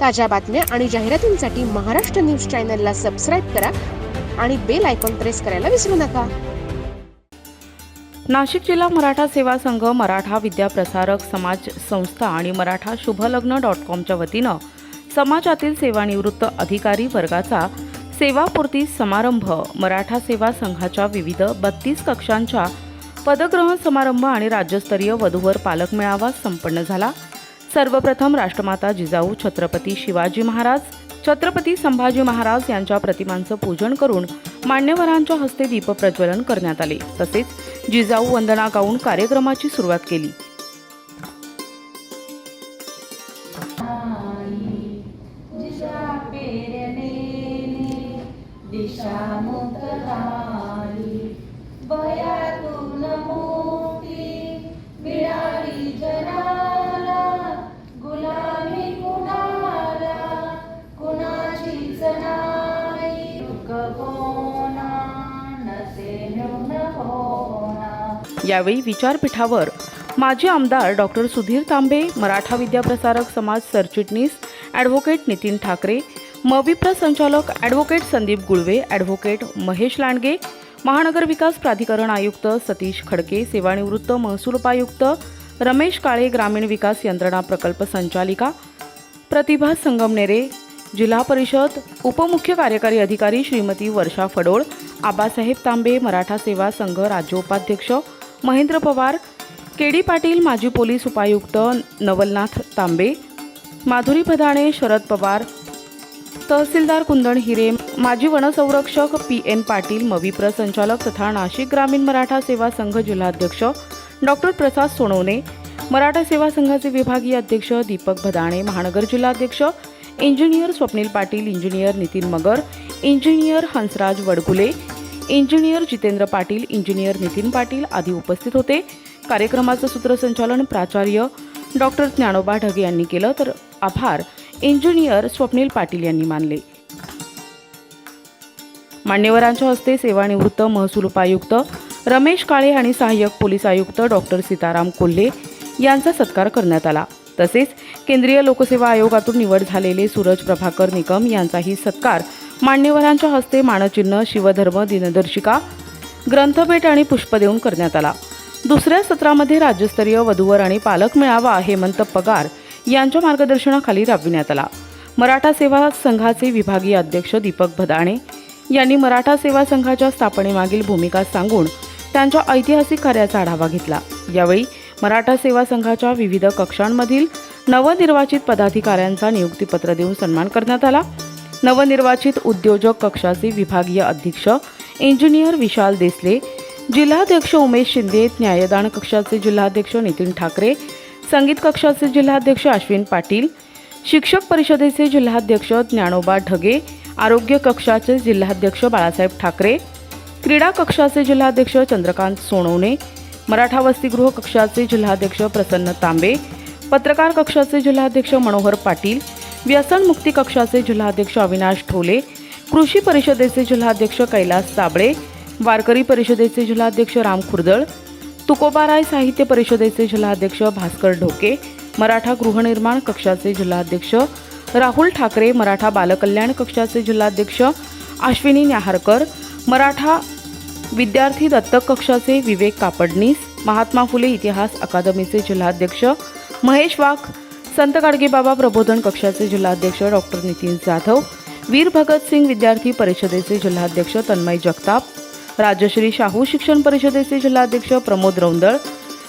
ताज्या बातम्या आणि जाहिरातींसाठी महाराष्ट्र न्यूज चॅनलला सबस्क्राईब करा आणि बेल आयकॉन प्रेस करायला विसरू नका. नाशिक जिल्हा मराठा सेवा संघ मराठा विद्या प्रसारक समाज संस्था आणि मराठा शुभलग्न डॉट कॉमच्या वतीनं समाजातील सेवानिवृत्त अधिकारी वर्गाचा सेवापूर्ती समारंभ मराठा सेवा संघाच्या विविध बत्तीस कक्षांच्या पदग्रहण समारंभ आणि राज्यस्तरीय वधूवर पालक मेळावा संपन्न झाला. सर्वप्रथम राष्ट्रमाता जिजाऊ छत्रपती शिवाजी महाराज छत्रपती संभाजी महाराज यांच्या प्रतिमांचं पूजन करून मान्यवरांच्या हस्ते दीपप्रज्वलन करण्यात आले. तसेच जिजाऊ वंदना गाऊन कार्यक्रमाची सुरुवात केली. यावेळी विचारपीठावर माजी आमदार डॉक्टर सुधीर तांबे मराठा विद्याप्रसारक समाज सरचिटणीस ॲडव्होकेट नितीन ठाकरे मविप्र संचालक ॲडव्होकेट संदीप गुळवे ॲडव्होकेट महेश लांडगे महानगर विकास प्राधिकरण आयुक्त सतीश खडके सेवानिवृत्त महसूल उपायुक्त रमेश काळे ग्रामीण विकास यंत्रणा प्रकल्प संचालिका प्रतिभा संगमनेरे जिल्हा परिषद उपमुख्य कार्यकारी अधिकारी श्रीमती वर्षा फडोळ आबासाहेब तांबे मराठा सेवा संघ राज्य उपाध्यक्ष महेंद्र पवार के डी पाटील माजी पोलीस उपायुक्त नवलनाथ तांबे माधुरी भदाणे शरद पवार तहसीलदार कुंदन हिरे माजी वनसंरक्षक पी एन पाटील मविप्र संचालक तथा नाशिक ग्रामीण मराठा सेवा संघ जिल्हाध्यक्ष डॉक्टर प्रसाद सोनवणे मराठा सेवा संघाचे विभागीय अध्यक्ष दीपक भदाणे महानगर जिल्हाध्यक्ष engineer Swapnil Patil engineer Nitin Magar engineer Hansraj Wadgule engineer Jitendra Patil engineer Nitin Patil आदी उपस्थित होते. कार्यक्रमाचं सूत्रसंचालन प्राचार्य डॉक्टर ज्ञानोबा ढगे यांनी केलं तर आभार. इंजिनियर स्वप्नील पाटील यांनी मानले. मान्यवरांच्या हस्ते सेवानिवृत्त महसूल उपायुक्त रमेश काळे आणि सहाय्यक पोलीस आयुक्त डॉक्टर सीताराम कोल्हे यांचा सत्कार करण्यात आला. तसेच केंद्रीय लोकसेवा आयोगातून निवड झालेले सूरज प्रभाकर निकम यांचाही सत्कार मान्यवरांच्या हस्ते मानचिन्ह शिवधर्म दिनदर्शिका ग्रंथभेट आणि पुष्प देऊन करण्यात आला. दुसऱ्या सत्रामध्ये राज्यस्तरीय वधूवर आणि पालक मेळावा हेमंत पगार यांच्या मार्गदर्शनाखाली राबविण्यात आला. मराठा सेवा संघाचे विभागीय अध्यक्ष दीपक भदाणे यांनी मराठा सेवा संघाच्या स्थापनेमागील भूमिका सांगून त्यांच्या ऐतिहासिक कार्याचा आढावा घेतला. यावेळी मराठा सेवा संघाच्या विविध कक्षांमधील नवनिर्वाचित पदाधिकाऱ्यांचा नियुक्तीपत्र देऊन सन्मान करण्यात आला. नवनिर्वाचित उद्योजक कक्षाचे विभागीय अध्यक्ष इंजिनियर विशाल देसले जिल्हाध्यक्ष उमेश शिंदे न्यायदान कक्षाचे जिल्हाध्यक्ष नितीन ठाकरे संगीत कक्षाचे जिल्हाध्यक्ष अश्विन पाटील शिक्षक परिषदेचे जिल्हाध्यक्ष ज्ञानोबा ढगे आरोग्य कक्षाचे जिल्हाध्यक्ष बाळासाहेब ठाकरे क्रीडा कक्षाचे जिल्हाध्यक्ष चंद्रकांत सोनवणे मराठा वसतिगृह कक्षाचे जिल्हाध्यक्ष प्रसन्न तांबे पत्रकार कक्षाचे जिल्हाध्यक्ष मनोहर पाटील व्यसन मुक्ती कक्षाचे जिल्हाध्यक्ष अविनाश ठोले कृषी परिषदेचे जिल्हाध्यक्ष कैलास साबळे वारकरी परिषदेचे जिल्हाध्यक्ष राम खुर्दळ तुकोबाराय साहित्य परिषदेचे जिल्हाध्यक्ष भास्कर ढोके मराठा गृहनिर्माण कक्षाचे जिल्हाध्यक्ष राहुल ठाकरे मराठा बालकल्याण कक्षाचे जिल्हाध्यक्ष अश्विनी न्याहारकर मराठा विद्यार्थी दत्तक कक्षाचे विवेक कापडनीस महात्मा फुले इतिहास अकादमीचे जिल्हाध्यक्ष महेश वाघ संत गाडगेबाबा प्रबोधन कक्षाचे जिल्हाध्यक्ष डॉक्टर नितीन जाधव वीर भगतसिंग विद्यार्थी परिषदेचे जिल्हाध्यक्ष तन्मय जगताप राजश्री शाहू शिक्षण परिषदेचे जिल्हाध्यक्ष प्रमोद रौंदळ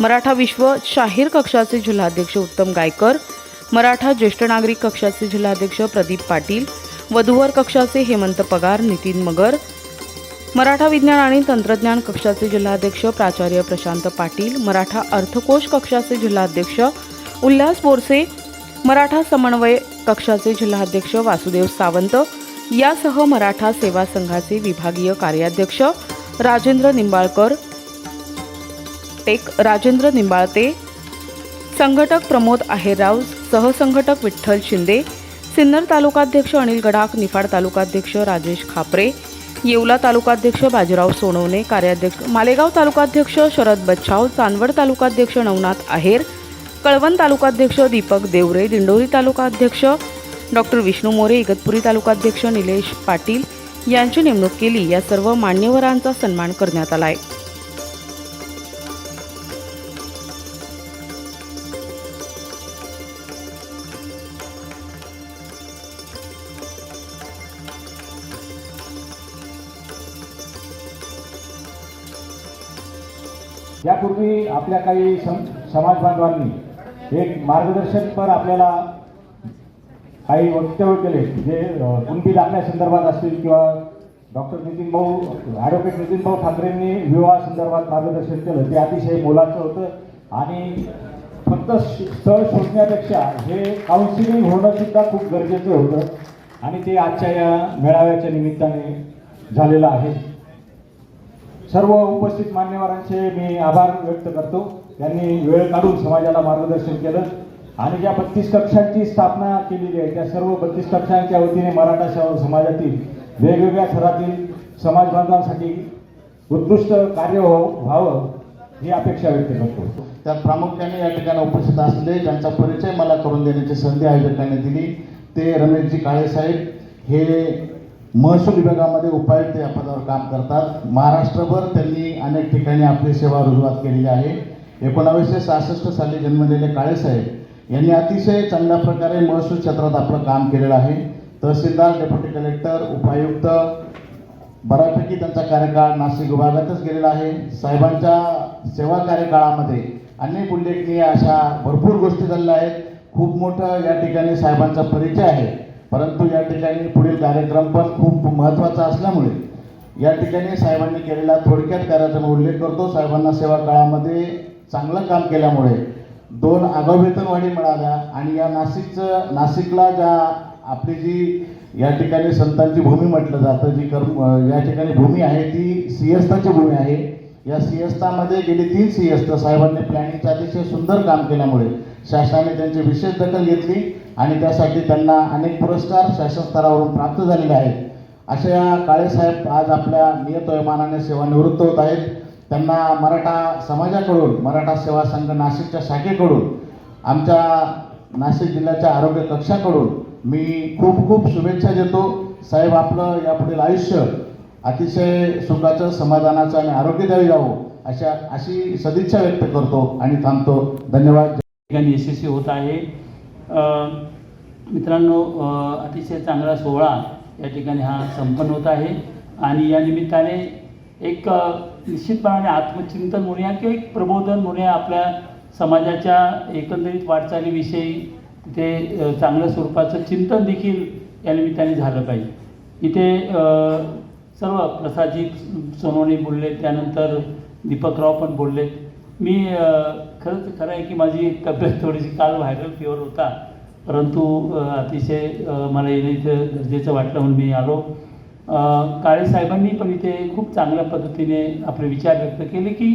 मराठा विश्व शाहीर कक्षाचे जिल्हाध्यक्ष उत्तम गायकर मराठा ज्येष्ठ नागरिक कक्षाचे जिल्हाध्यक्ष प्रदीप पाटील वधूवर कक्षाचे हेमंत पगार नितीन मगर मराठा विज्ञान आणि तंत्रज्ञान कक्षाचे जिल्हाध्यक्ष प्राचार्य प्रशांत पाटील मराठा अर्थकोश कक्षाचे जिल्हाध्यक्ष उल्हास बोरसे मराठा समन्वय कक्षाचे जिल्हाध्यक्ष वासुदेव सावंत यासह मराठा सेवा संघाचे विभागीय कार्याध्यक्ष राजेंद्र निंबाळकर टेक राजेंद्र निंबाळते संघटक प्रमोद आहेरराव सहसंघटक विठ्ठल शिंदे सिन्नर तालुकाध्यक्ष अनिल गडाख निफाड तालुकाध्यक्ष राजेश खापरे येवला तालुकाध्यक्ष बाजीराव सोनवणे कार्याध्यक्ष मालेगाव तालुकाध्यक्ष शरद बच्छाव चांदवड तालुकाध्यक्ष नवनाथ आहेर कळवण तालुकाध्यक्ष दीपक देवरे दिंडोरी तालुकाध्यक्ष डॉक्टर विष्णू मोरे इगतपुरी तालुकाध्यक्ष निलेश पाटील यांची नेमणूक केली. या सर्व मान्यवरांचा सन्मान करण्यात आला आहे यापूर्वी आपल्या काही सम समाज बांधवांनी एक मार्गदर्शनपर आपल्याला काही वक्तव्य केले जे कुंपी कुणबी असतील किंवा डॉक्टर नितीन भाऊ ॲडव्होकेट नितीन भाऊ ठाकरेंनी विवाहासंदर्भात मार्गदर्शन केलं ते अतिशय मोलाचं होतं. आणि फक्त स्थळ शोधण्यापेक्षा हे काउन्सिलिंग होणं सुद्धा खूप गरजेचं होतं. आणि ते आजच्या या मेळाव्याच्या निमित्ताने झालेलं आहे. सर्व उपस्थित मान्यवरांचे मी आभार व्यक्त करतो. त्यांनी वेळ काढून समाजाला मार्गदर्शन केलं आणि ज्या बत्तीस कक्षांची स्थापना केलेली आहे त्या सर्व बत्तीस कक्षांच्या वतीने मराठा समाजातील वेगवेगळ्या थरातील समाज बांधवांसाठी उत्कृष्ट कार्य व्हावं व्हावं ही अपेक्षा व्यक्त करतो. त्यात प्रामुख्याने या ठिकाणी उपस्थित असले ज्यांचा परिचय मला करून देण्याची संधी आयोजकांनी दिली ते रमेशजी काळेसाहेब हे महसूल विभागामध्ये उपायुक्त या पदावर काम करतात. महाराष्ट्रभर त्यांनी अनेक ठिकाणी आपली सेवा रुजवात केलेली आहे. एकोणावीसशे सहासष्ट साली जन्मलेले काळेसाहेब यांनी अतिशय चांगल्या प्रकारे महसूल क्षेत्रात आपलं काम केलेलं आहे. तहसीलदार डेप्युटी कलेक्टर उपायुक्त बऱ्यापैकी त्यांचा कार्यकाळ नाशिक विभागातच गेलेला आहे. साहेबांच्या सेवा कार्यकाळामध्ये अनेक उल्लेखनीय अशा भरपूर गोष्टी झालेल्या आहेत. खूप मोठं या ठिकाणी साहेबांचा परिचय आहे. परंतु या ठिकाणी पुढील कार्यक्रम पण खूप महत्त्वाचा असल्यामुळे या ठिकाणी साहेबांनी केलेला थोडक्यात कार्याचा मी उल्लेख करतो. साहेबांना सेवा काळामध्ये चांगलं काम केल्यामुळे दोन आगाऊ वेतनवाढी मिळाल्या आणि या नाशिकचं नाशिकला ज्या आपली जी या ठिकाणी संतांची भूमी म्हटलं जातं जी कर्म या ठिकाणी भूमी आहे ती सिंहस्थाची भूमी आहे. या सिंहस्थामध्ये गेली तीन सिंहस्थ साहेबांनी प्लॅनिंगचं अतिशय सुंदर काम केल्यामुळे शासनाने त्यांची विशेष दखल घेतली आणि त्यासाठी त्यांना अनेक पुरस्कार शासन स्तरावरून प्राप्त झालेले आहेत. अशा या काळेसाहेब आज आपल्या नियतोयमानाने सेवानिवृत्त होत आहेत. त्यांना मराठा समाजाकडून मराठा सेवा संघ नाशिकच्या शाखेकडून आमच्या नाशिक जिल्ह्याच्या आरोग्य कक्षाकडून मी खूप खूप शुभेच्छा देतो. साहेब आपलं यापुढील आयुष्य अतिशय सुखाचं समाधानाचं आणि आरोग्यदायी जावं अशा अशी सदिच्छा व्यक्त करतो आणि थांबतो. धन्यवाद. ठिकाणी यशस्वी होत आहे. मित्रांनो अतिशय चांगला सोहळा या ठिकाणी हा संपन्न होत आहे. आणि या निमित्ताने एक निश्चितपणाने आत्मचिंतन म्हणूया किंवा एक प्रबोधन म्हणूया आपल्या समाजाच्या एकंदरीत वाटचालीविषयी. तिथे चांगल्या स्वरूपाचं चिंतन देखील या निमित्ताने झालं पाहिजे. इथे सर्व प्रसादजी सोनवणे बोलले त्यानंतर दीपकराव पण बोलले. मी खरंच खरं आहे की माझी तब्येत थोडीशी काल व्हायरल फिवर होता. परंतु अतिशय मला येणं इथं गरजेचं वाटलं म्हणून मी आलो. काळे साहेबांनी पण इथे खूप चांगल्या पद्धतीने आपले विचार व्यक्त केले की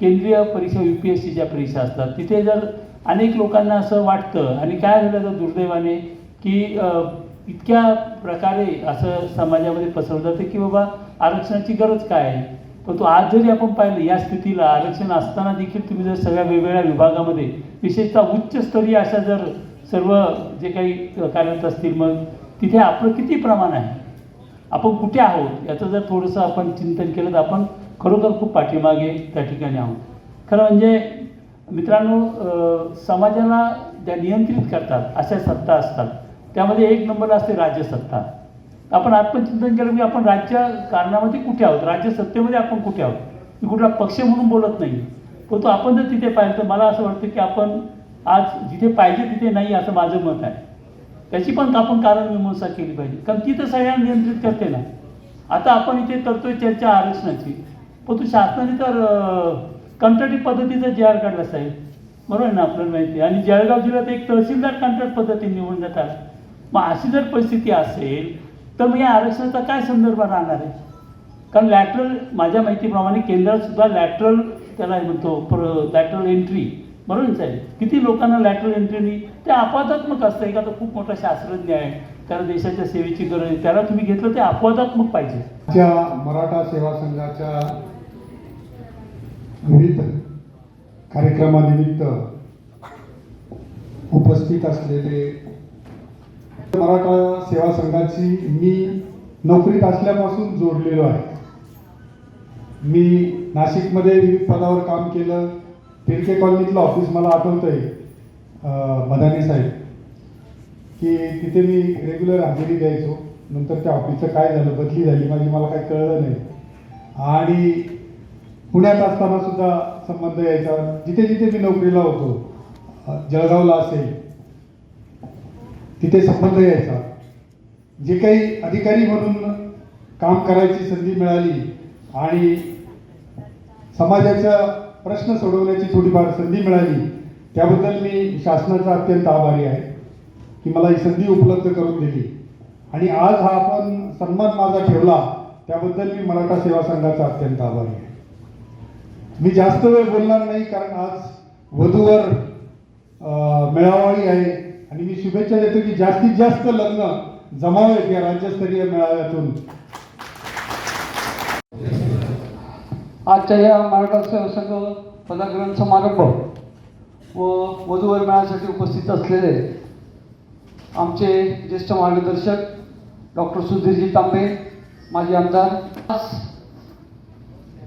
केंद्रीय परीक्षा यू पी एस सीच्या परीक्षा असतात तिथे जर अनेक लोकांना असं वाटतं आणि काय झालं तर दुर्दैवाने की इतक्या प्रकारे असं समाजामध्ये पसरवलं जातं की बाबा आरक्षणाची गरज काय आहे? परंतु आज जरी आपण पाहिलं या स्थितीला आरक्षण असताना देखील तुम्ही जर सगळ्या वेगवेगळ्या विभागामध्ये विशेषतः उच्चस्तरीय अशा जर सर्व जे काही कार्यरत असतील मग तिथे आपलं किती प्रमाण आहे? आपण कुठे आहोत याचं जर थोडंसं आपण चिंतन केलं तर आपण खरोखर खूप पाठीमागे त्या ठिकाणी आहोत. खरं म्हणजे मित्रांनो समाजाला ज्या नियंत्रित करतात अशा सत्ता असतात. त्यामध्ये एक नंबर असते राज्यसत्ता. आपण आत्मचिंतन केलं की आपण राज्य कारणामध्ये कुठे आहोत? राज्यसत्तेमध्ये आपण कुठे आहोत? मी कुठला पक्ष म्हणून बोलत नाही. परंतु आपण जर तिथे पाहिलं तर मला असं वाटतं की आपण आज जिथे पाहिजे तिथे नाही असं माझं मत आहे. त्याची पण आपण कारणमीमांसा केली पाहिजे. कारण ती तर सगळ्यांना नियंत्रित करते ना. आता आपण इथे करतोय चर्चा आरक्षणाची. परंतु शासनाने तर कंत्राटी पद्धतीचा जे आर काढला साहेब. बरोबर आहे ना आपल्याला माहिती आहे. आणि जळगाव जिल्ह्यात एक तहसीलदार कंत्राट पद्धतीने निवडून जातात मग अशी जर परिस्थिती असेल तर मग या आरक्षणाचा काय संदर्भ राहणार आहे? कारण लॅटरल माझ्या माहितीप्रमाणे केंद्रात सुद्धा लॅटरल त्याला म्हणतो प्र लॅटरल एंट्री बरोबर आहे किती लोकांना लॅटरल एंट्री ते अपवादात्मक असतं. एखादा खूप मोठा शास्त्रज्ञ आहे त्याला देशाच्या सेवेची गरज आहे त्याला तुम्ही घेतलं ते अपवादात्मक पाहिजे. मराठा सेवा संघाच्या विविध कार्यक्रमानिमित्त उपस्थित असलेले मराठा सेवा संघाची मी नोकरीत असल्यापासून जोडलेलो आहे. मी नाशिकमध्ये विविध पदावर काम केलं. तिरके कॉलनीतलं ऑफिस मला आठवतं आहे मदानी साहेब की तिथे मी रेग्युलर हजेरी द्यायचो नंतर त्या ऑफिसचं काय झालं बदली झाली माझी मला काही कळलं नाही. आणि पुण्यात असताना सुद्धा संबंध यायचा. जिथे जिथे मी नोकरीला होतो जळगावला असेल तिथे संबंध यायचा. जे काही अधिकारी म्हणून काम करायची संधी मिळाली आणि समाजाच्या प्रश्न सोडवण्याची थोडीफार संधी मिळाली. त्याबद्दल मी शासनाचा अत्यंत आभारी आहे की मला ही संधी उपलब्ध करून दिली. आणि आज हा आपण सन्मान माझा ठेवला त्याबद्दल मी मराठा सेवा संघाचा अत्यंत आभारी आहे. मी जास्त वेळ बोलणार नाही कारण आज वधूवर मेळावाही आहे. आणि मी शुभेच्छा देतो की जास्तीत जास्त लग्न जमावेत या राज्यस्तरीय मेळाव्यातून. आजच्या या मराठा संघ पदाग्रहण समारंभ व वधूवर मेळासाठी उपस्थित असलेले आमचे ज्येष्ठ मार्गदर्शक डॉक्टर सुधीरजी तांबे माजी आमदार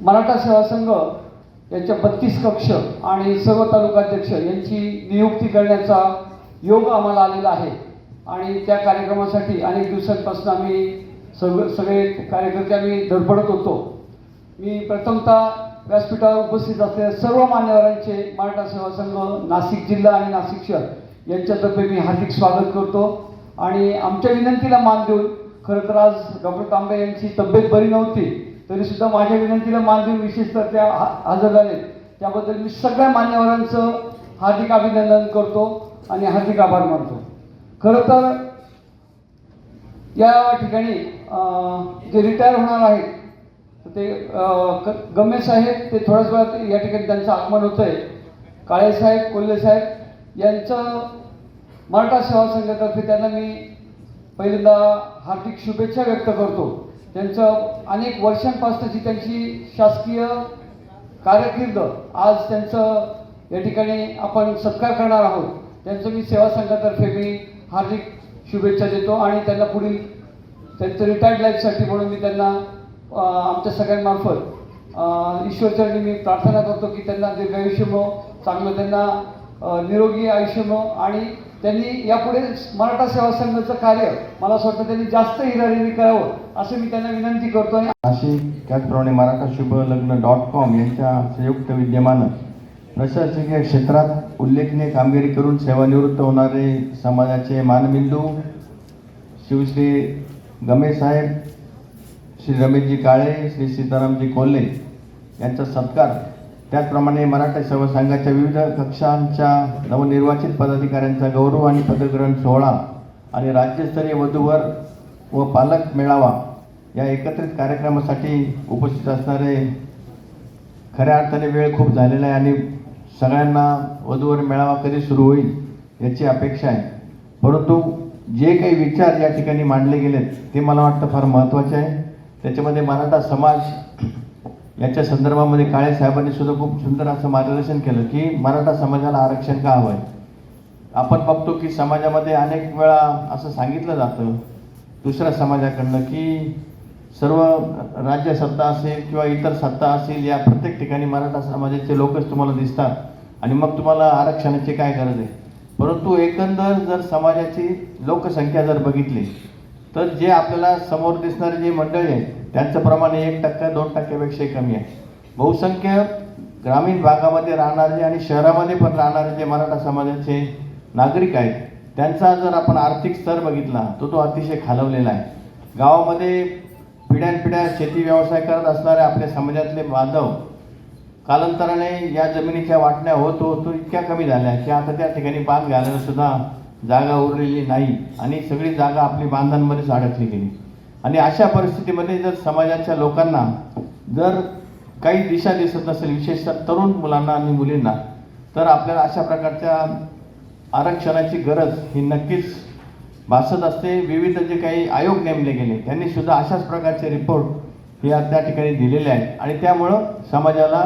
मराठा सेवा संघ यांच्या बत्तीस कक्ष आणि सर्व तालुकाध्यक्ष यांची नियुक्ती करण्याचा योग आम्हाला आलेला आहे. आणि त्या कार्यक्रमासाठी अनेक दिवसांपासून आम्ही सर्व सगळे कार्यकर्ते आम्ही धडपडत होतो. मी प्रथमतः व्यासपीठावर उपस्थित असलेल्या सर्व मान्यवरांचे मराठा सेवा संघ नाशिक जिल्हा आणि नाशिक शहर यांच्यातर्फे मी हार्दिक स्वागत करतो. आणि आमच्या विनंतीला मान देऊन खरं तर आज डॉक्टर तांबे यांची तब्येत बरी नव्हती तरी सुद्धा माझ्या विनंतीला मान देऊन विशेषतः त्या हा- हजर झाले त्याबद्दल मी सगळ्या मान्यवरांचं हार्दिक अभिनंदन करतो आणि हार्दिक आभार मानतो. खरं तर या ठिकाणी जे रिटायर होणार आहेत तर ते गमे साहेब ते थोड्याच वेळात या ठिकाणी त्यांचं आगमन होतं आहे काळेसाहेब कोल्हे साहेब यांचं मराठा सेवा संघातर्फे त्यांना मी पहिल्यांदा हार्दिक शुभेच्छा व्यक्त करतो. त्यांचं अनेक वर्षांपासूनची त्यांची शासकीय कारकीर्द आज त्यांचं या ठिकाणी आपण सत्कार करणार आहोत. त्यांचं मी सेवा संघातर्फे मी हार्दिक शुभेच्छा देतो आणि त्यांना पुढील त्यांचं रिटायर्ड लाईफसाठी म्हणून मी त्यांना आमच्या सगळ्यांमार्फत. ईश्वरचरणी मी प्रार्थना करतो की त्यांना दीर्घायुष्य मिळो चांगलं त्यांना निरोगी आयुष्य आणि त्यांनी यापुढे मराठा सेवा संघाचं कार्य मला असं वाटतं त्यांनी जास्त हिराहिरी करावं असं मी त्यांना विनंती करतो आणि नाशिक त्याचप्रमाणे मराठा शुभ लग्न डॉट कॉम यांच्या संयुक्त विद्यमानं प्रशासकीय क्षेत्रात उल्लेखनीय कामगिरी करून सेवानिवृत्त होणारे समाजाचे मानबिंदू शिवश्री गमेश साहेब श्री रमेशजी काळे श्री सीतारामजी कोल्हे यांचा सत्कार. त्याचप्रमाणे मराठा सेवा संघाच्या विविध कक्षांच्या नवनिर्वाचित पदाधिकाऱ्यांचा गौरव आणि पदग्रहण सोहळा आणि राज्यस्तरीय वधूवर व पालक मेळावा या एकत्रित कार्यक्रमासाठी उपस्थित असणारे खऱ्या अर्थाने वेळ खूप झालेला आहे आणि सगळ्यांना वधूवर मेळावा कधी सुरू होईल याची अपेक्षा आहे. परंतु जे काही विचार या ठिकाणी मांडले गेलेत ते मला वाटतं फार महत्त्वाचे आहे. त्याच्यामध्ये मराठा समाज याच्या संदर्भामध्ये काळे साहेबांनी सुद्धा खूप सुंदर असं मार्गदर्शन केलं की मराठा समाजाला आरक्षण का हवं आहे आपण बघतो की समाजामध्ये अनेक वेळा असं सांगितलं जातं दुसऱ्या समाजाकडनं की सर्व राज्य सत्ता असेल किंवा इतर सत्ता असेल या प्रत्येक ठिकाणी मराठा समाजाचे लोकच तुम्हाला दिसतात आणि मग तुम्हाला आरक्षणाची काय गरज आहे? परंतु एकंदर जर समाजाची लोकसंख्या जर बघितली तर जे आपल्याला समोर दिसणारे जे मंडळी आहेत त्यांचं प्रमाण एक टक्का दोन टक्क्यापेक्षाही कमी आहे. बहुसंख्य ग्रामीण भागामध्ये राहणारे आणि शहरामध्ये पण राहणारे जे मराठा समाजाचे नागरिक आहेत त्यांचा जर आपण आर्थिक स्तर बघितला तर तो अतिशय खालवलेला आहे. गावामध्ये पिढ्यानपिढ्या शेती व्यवसाय करत असणारे आपल्या समाजातले बांधव कालांतराने या जमिनीच्या वाटण्या होत होतो इतक्या कमी झाल्या की आता त्या ठिकाणी बांध घालायला सुद्धा जागा उरलेली नाही आणि सगळी जागा आपली बांधांमध्येच अडकली गेली. आणि अशा परिस्थितीमध्ये जर समाजाच्या लोकांना जर काही दिशा दिसत नसेल विशेषतः तरुण मुलांना आणि मुलींना तर आपल्याला अशा प्रकारच्या आरक्षणाची गरज ही नक्कीच भासत असते. विविध जे काही आयोग नेमले गेले त्यांनी सुद्धा अशाच प्रकारचे रिपोर्ट हे त्या ठिकाणी दिलेले आहेत. आणि त्यामुळं समाजाला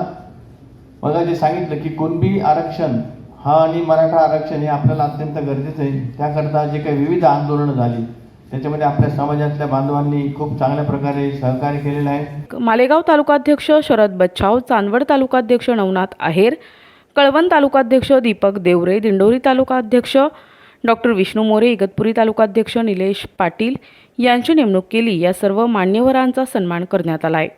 बघा जे सांगितलं की कुणबी आरक्षण हा आणि मराठा आरक्षण हे आपल्याला अत्यंत गरजेचं आहे. त्याकरता जे काही विविध आंदोलनं झाली त्याच्यामध्ये आपल्या समाजातल्या बांधवांनी खूप चांगल्या प्रकारे सहकार्य केलेलं आहे. मालेगाव तालुकाध्यक्ष शरद बच्छाव चांदवड तालुकाध्यक्ष नवनाथ आहेर कळवण तालुकाध्यक्ष दीपक देवरे दिंडोरी तालुकाध्यक्ष डॉक्टर विष्णू मोरे इगतपुरी तालुकाध्यक्ष निलेश पाटील यांची नेमणूक केली. या सर्व मान्यवरांचा सन्मान करण्यात आला आहे.